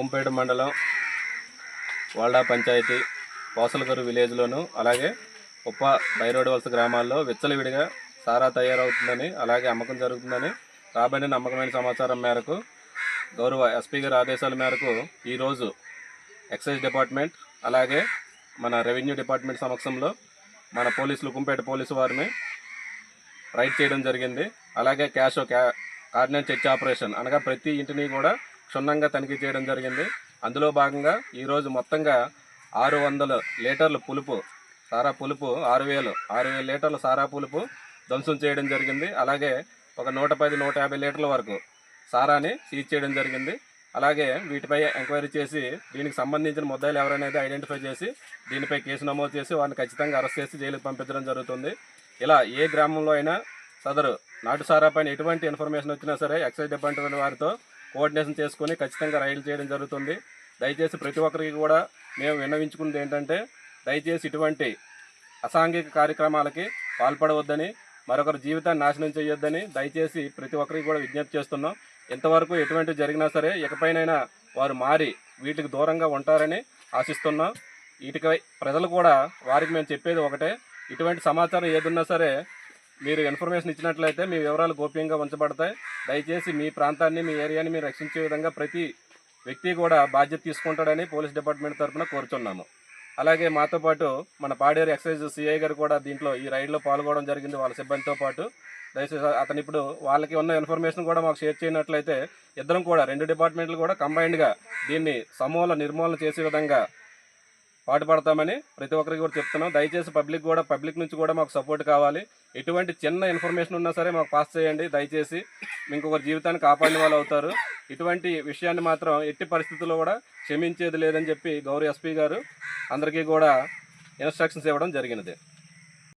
కుంపేట మండలం వాల్డా పంచాయతీ పోసలకరు విలేజ్లోను అలాగే ఉప్ప బైరోడ్ వలస గ్రామాల్లో విచ్చలవిడిగా సారా తయారవుతుందని అలాగే అమ్మకం జరుగుతుందని రాబడిన నమ్మకమైన సమాచారం మేరకు గౌరవ ఎస్పీ గారి ఆదేశాల మేరకు ఈరోజు ఎక్సైజ్ డిపార్ట్మెంట్ అలాగే మన రెవెన్యూ డిపార్ట్మెంట్ సమక్షంలో మన పోలీసులు కుంపేట పోలీసు వారిని రైడ్ చేయడం జరిగింది. అలాగే క్యాష్ క్యా కార్డినెన్స్ చెక్ ఆపరేషన్ అనగా ప్రతి ఇంటిని కూడా క్షుణ్ణంగా తనిఖీ చేయడం జరిగింది. అందులో భాగంగా ఈరోజు మొత్తంగా ఆరు వందల లీటర్ల పులుపు సారా పులుపు ఆరు వేలు ఆరు వేల లీటర్ల సారా పులుపు ధ్వంసం చేయడం జరిగింది. అలాగే ఒక నూట పది నూట యాభై లీటర్ల వరకు సారాని సీజ్ చేయడం జరిగింది. అలాగే వీటిపై ఎంక్వైరీ చేసి దీనికి సంబంధించిన ముద్దాయిలు ఎవరనేది ఐడెంటిఫై చేసి దీనిపై కేసు నమోదు చేసి వారిని ఖచ్చితంగా అరెస్ట్ చేసి జైలుకి పంపించడం జరుగుతుంది. ఇలా ఏ గ్రామంలో అయినా సదరు నాటు సారా పైన ఎటువంటి ఇన్ఫర్మేషన్ వచ్చినా సరే ఎక్సైజ్ డిపార్ట్మెంట్ వారితో కోఆర్డినేషన్ చేసుకొని ఖచ్చితంగా రైలు చేయడం జరుగుతుంది. దయచేసి ప్రతి ఒక్కరికి కూడా మేము విన్నవించుకున్నది ఏంటంటే దయచేసి ఇటువంటి అసాంఘిక కార్యక్రమాలకి పాల్పడవద్దని మరొకరి జీవితాన్ని నాశనం చేయొద్దని దయచేసి ప్రతి ఒక్కరికి కూడా విజ్ఞప్తి చేస్తున్నాం. ఇంతవరకు ఎటువంటి జరిగినా సరే ఇకపైనైనా వారు మారి వీటికి దూరంగా ఉంటారని ఆశిస్తున్నాం. వీటికి ప్రజలు కూడా వారికి మేము చెప్పేది ఒకటే ఇటువంటి సమాచారం ఏదున్నా సరే మీరు ఇన్ఫర్మేషన్ ఇచ్చినట్లయితే మీ వివరాలు గోప్యంగా ఉంచబడతాయి. దయచేసి మీ ప్రాంతాన్ని మీ ఏరియాని మీరు రక్షించే విధంగా ప్రతి వ్యక్తి కూడా బాధ్యత తీసుకుంటాడని పోలీస్ డిపార్ట్మెంట్ తరఫున కోరుచున్నాము. అలాగే మాతో పాటు మన పాడేరు ఎక్సైజ్ సిఐ గారు కూడా దీంట్లో ఈ రైడ్లో పాల్గొనడం జరిగింది వాళ్ళ సిబ్బందితో పాటు. దయచేసి అతను ఇప్పుడు వాళ్ళకి ఉన్న ఇన్ఫర్మేషన్ కూడా మాకు షేర్ చేయనట్లయితే ఇద్దరం కూడా రెండు డిపార్ట్మెంట్లు కూడా కంబైన్డ్గా దీన్ని సమూల నిర్మూలన చేసే విధంగా పాటుపడతామని ప్రతి ఒక్కరికి కూడా చెప్తున్నాం. దయచేసి పబ్లిక్ కూడా పబ్లిక్ నుంచి కూడా మాకు సపోర్ట్ కావాలి. ఎటువంటి చిన్న ఇన్ఫర్మేషన్ ఉన్నా సరే మాకు పాస్ చేయండి. దయచేసి ఇంకొకరి జీవితాన్ని కాపాడిన వాళ్ళు అవుతారు. ఇటువంటి విషయాన్ని మాత్రం ఎట్టి పరిస్థితుల్లో కూడా క్షమించేది లేదని చెప్పి గౌరవ ఎస్పీ గారు అందరికీ కూడా ఇన్స్ట్రక్షన్స్ ఇవ్వడం జరిగినది.